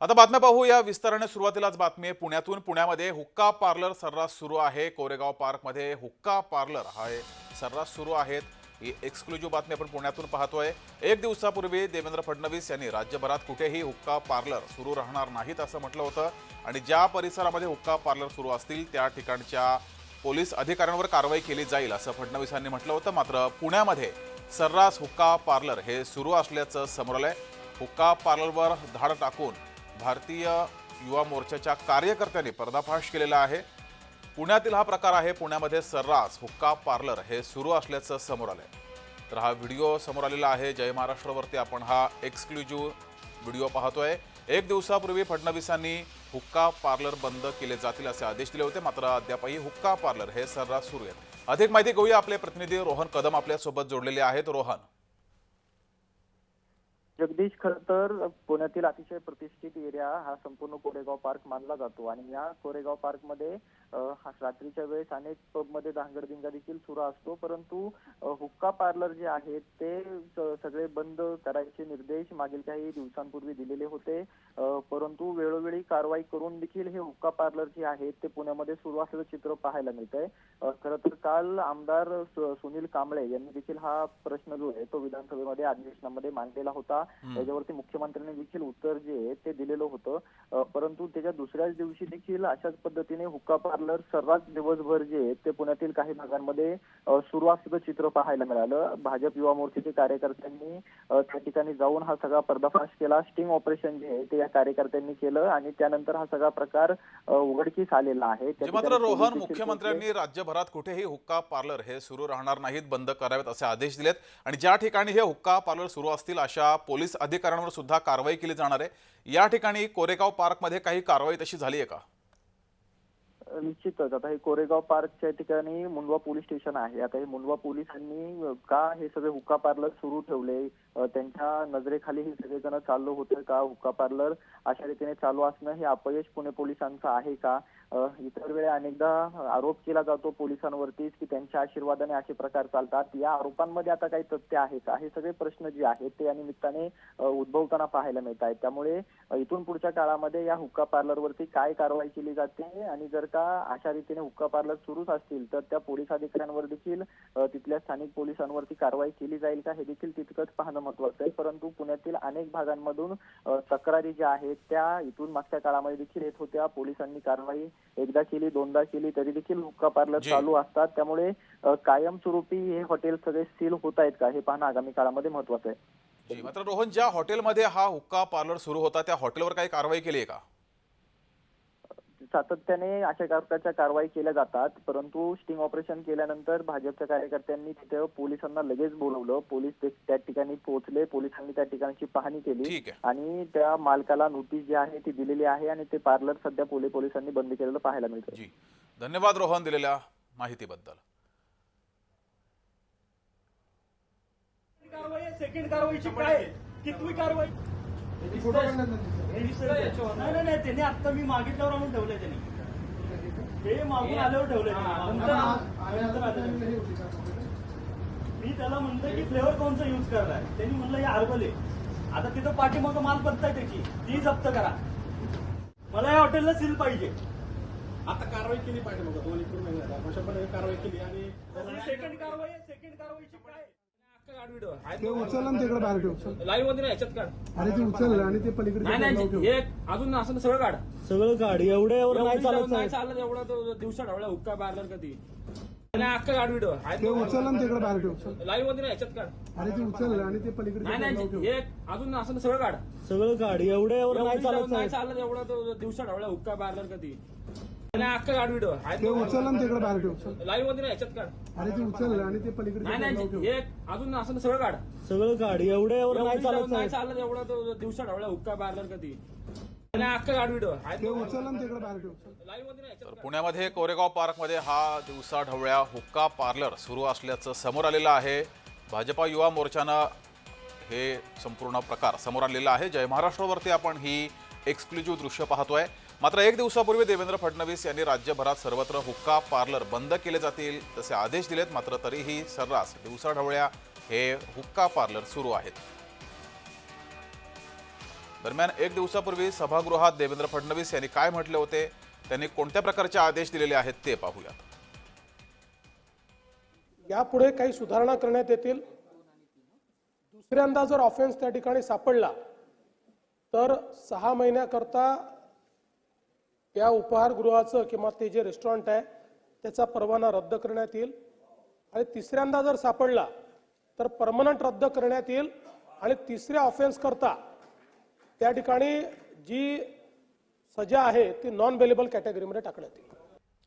आता बातम्या पाहूया विस्ताराने सुरुवातीलाच बातमी आहे. पुण्यातून पुण्यामध्ये हुक्का पार्लर सर्रास सुरू आहे. कोरेगाव पार्कमध्ये हुक्का पार्लर हा सर्रास सुरू आहेत. ही एक्सक्लुझिव्ह बातमी आपण पुण्यातून पाहतोय. एक दिवसापूर्वी देवेंद्र फडणवीस यांनी राज्यभरात कुठेही हुक्का पार्लर सुरू राहणार नाहीत असं म्हटलं होतं. आणि ज्या परिसरामध्ये हुक्का पार्लर सुरू असतील त्या ठिकाणच्या पोलीस अधिकाऱ्यांवर कारवाई केली जाईल असं फडणवीसांनी म्हटलं होतं. मात्र पुण्यामध्ये सर्रास हुक्का पार्लर हे सुरू असल्याचं समोर आलंय. हुक्का पार्लरवर धाड टाकून भारतीय युवा मोर्चाच्या कार्यकर्त्यांनी पर्दाफाश केलेला आहे. पुण्यातील हा प्रकार आहे. पुण्यामध्ये सर्रास हुक्का पार्लर हे सुरू असल्याचं समोर आलं तर हा व्हिडिओ समोर आलेला आहे. जय महाराष्ट्रावरती आपण हा एक्सक्लुझिव्ह व्हिडिओ पाहतोय. एक दिवसापूर्वी फडणवीसांनी हुक्का पार्लर बंद केले जातील असे आदेश दिले होते. मात्र अद्यापही हुक्का पार्लर हे सर्रास सुरू आहेत. अधिक माहिती घेऊया. आपले प्रतिनिधी रोहन कदम आपल्यासोबत जोडलेले आहेत. रोहन. जगदीश खरं तर पुण्यातील अतिशय प्रतिष्ठित एरिया हा संपूर्ण कोरेगाव पार्क मानला जातो. आणि या कोरेगाव पार्कमध्ये हा रात्रीच्या वेळेस अनेक पबमध्ये धांगडधिंगा देखील सुरू असतो. परंतु हुक्का पार्लर जे आहेत ते स- सगळे बंद करायचे निर्देश मागील काही दिवसांपूर्वी दिलेले होते. परंतु वेळोवेळी कारवाई करून देखील हे हुक्का पार्लर जे आहेत ते पुण्यामध्ये सुरू असल्याचं चित्र पाहायला मिळत आहे खरं तर काल आमदार सु- सुनील कांबळे यांनी देखील हा प्रश्न जो आहे तो विधानसभेमध्ये अधिवेशनामध्ये मांडलेला होता. त्याच्यावरती मुख्यमंत्र्यांनी देखील उत्तर जे ते दिलेलं होतं. परंतु त्याच्या दुसऱ्याच दिवशी देखील अशाच पद्धतीने हुक्का पार्लर सर्रास दिवसभर जे ते पुण्यातील काही भागांमध्ये सुरू असल्याचं चित्र पाहायला मिळालं. भाजप युवा मोर्चाचे कार्यकर्त्यांनी त्या ठिकाणी जाऊन हा सगळा पर्दाफाश केला. स्टिंग ऑपरेशन जे आहे ते या कार्यकर्त्यांनी केलं आणि त्यानंतर हा सगळा प्रकार उघडकीस आलेला आहे. त्या जे मात्र रोहन मुख्यमंत्र्यांनी राज्यभरात कुठेही हुक्का पार्लर हे सुरू राहणार नाहीत बंद करावेत असे आदेश दिलेत. आणि ज्या ठिकाणी हे हुक्का पार्लर सुरू असतील अशा पोलीस अधिकाऱ्यांवर सुद्धा कारवाई केली जाणार आहे. या ठिकाणी कोरेगाव पार्कमध्ये काही कारवाई तशी झाली आहे का? निश्चितच. आता हे कोरेगाव पार्कच्या ठिकाणी मुंडवा पोलीस स्टेशन आहे. आता हे मुंडवा पोलिसांनी का हे सगळे हुक्का पार्लर सुरू ठेवले? त्यांच्या नजरेखाली हे सगळेजण चालू होते का हुक्का पार्लर? अशा रीतीने चालू असणं हे अपयश पुणे पोलिसांचं आहे का? इतर वेळा अनेकदा आरोप केला जातो पोलिसांवरतीच की त्यांच्या आशीर्वादाने असे प्रकार चालतात. या आरोपांमध्ये आता काही तथ्य आहे का हे सगळे प्रश्न जे आहेत ते या निमित्ताने उद्भवताना पाहायला मिळत आहेत. त्यामुळे इथून पुढच्या काळामध्ये या हुक्का पार्लरवरती काय कारवाई केली जाते आणि जर का अशा रीतीने हुक्का पार्लर सुरूच असतील तर त्या पोलीस अधिकाऱ्यांवर देखील तिथल्या स्थानिक पोलिसांवरती कारवाई केली जाईल का हे देखील तितकंच पाहणं महत्वाचं आहे. परंतु पुण्यातील अनेक भागांमधून तक्रारी ज्या आहेत त्या इथून मागच्या काळामध्ये देखील येत होत्या. पोलिसांनी कारवाई एकदा केली दोनदा केली तरी देखील हुक्का पार्लर. चालू असतात. त्यामुळे कायमस्वरूपी हे हॉटेल सगळे सील होत आहेत का? हे पाहणं आगामी काळामध्ये महत्वाचं आहे. मात्र रोहन ज्या हॉटेलमध्ये हा हुक्का पार्लर सुरू होता त्या हॉटेलवर काही कारवाई केली आहे का? सातत्याने अशा प्रकारच्या कारवाई केल्या जातात परंतु स्टिंग ऑपरेशन केल्यानंतर भाजपच्या कार्यकर्त्यांनी तिथे पोलिसांना लगेच बोलवलं. पोलीस ते- त्या ठिकाणी पोहोचले. पोलिसांनी त्या ठिकाणची पाहणी केली आणि त्या मालकाला नोटीस जी आहे ती दिलेली आहे आणि ते पार्लर सध्या पोलीस पोलिसांनी बंद केलेलं पाहायला मिळतं जी. धन्यवाद रोहन दिलेल्या माहितीबद्दल. सेकंड कारवाईची काय? कितवी कारवाई? नाही नाही नाही त्यांनी आता मी मागितल्यावर आणून ठेवलंय त्यांनी. ते मागून आल्यावर ठेवलंय. मी त्याला म्हणलं की फ्लेवर कोणचा युज करलाय त्यांनी म्हणलं हे हर्बल आहे. आता तिथं पाठीमागं मालपत्ता आहे त्याची. ती जप्त करा. मला या हॉटेलला सील पाहिजे. आता कारवाई केली पाहिजे मग दोन एकूण महिन्यात अशाप्रकारे कारवाई केली आणि सेकंड कारवाई सेकंड कारवाईची काय? आहे? ते उचललं आणि तिकडे बाहेर ठेव लाईव्हमध्ये नाही याच्यात काढ. अरे ते उचललं आणि ते पलीकडे नाही नाही अजून असं सगळं काढ. सगळं गाडी एवढ्यावर नाही एवढं चालत नाही साहेब. चालत एवढा तो दिवसा ढवळा हुक्का बारला कधी नाही अख्खा काढ व्हिडिओ ते उचललं आणि तिकडे बाहेर ठेव लाईव्हमध्ये नाही याच्यात काढ. अरे ते उचललं आणि ते पलीकडे नाही नाही. हे अजून असं सगळं काढ. सगळं गाडी एवढ्यावर नाही चालत नाही साहेब. चालत एवढा तो दिवसा ढवळा हुक्का बारला कधी नाही अख्खा काढ ते व्हिडिओ उचललं आणि तिकडे बाहेर ठेव लाईव्हमध्ये नाही याच्यात काढ. अरे ते उचललं आणि ते पलीकडे नाही नाही ठेव. हे अजून असं सगळं काढ. सगळं गाडी एवढ्यावर नाही चालत नाही साहेब. चालत एवढा तो दिवसा ढवळा हुक्का कधी. नाही अख्खा काढ ते व्हिडिओ उचललं आणि तिकडे बाहेर ठेव लाईव्हमध्ये नाही तर पुण्यामध्ये कोरेगाव पार्कमध्ये हा दिवसा ढवळ्या हुक्का पार्लर सुरू असल्याचं समोर आलेलं आहे. भाजपा युवा मोर्चानं हे संपूर्ण प्रकार समोर आणलेला आहे. जय महाराष्ट्रावरती आपण ही एक्सक्लुझिव्ह दृश्य पाहतोय. मात्र एक दिवसापूर्वी देवेंद्र फडणवीस यांनी राज्यभरात सर्वत्र हुक्का पार्लर बंद केले जातील तसे आदेश दिलेत मात्र तरीही सर्रास दिवसाढवळ्या हे हुक्का पार्लर सुरू आहेत. दरम्यान एक दिवसापूर्वी सभागृहात देवेंद्र फडणवीस यांनी काय म्हटले होते त्यांनी कोणत्या प्रकारचे आदेश दिलेले आहेत ते पाहूयात. यापुढे काही सुधारणा करण्यात येतील. दुसऱ्यांदा जर ऑफेन्स त्या ठिकाणी सापडला तर सहा महिन्याकरता या उपहारगृहाचं किंवा ते जे रेस्टॉरंट आहे त्याचा परवाना रद्द करण्यात येईल. आणि तिसऱ्यांदा जर सापडला तर परमनंट रद्द करण्यात येईल. आणि तिसऱ्या ऑफेन्स करता त्या ठिकाणी जी सजा आहे ती नॉन वेलेबल कॅटेगरीमध्ये टाकण्यात येईल.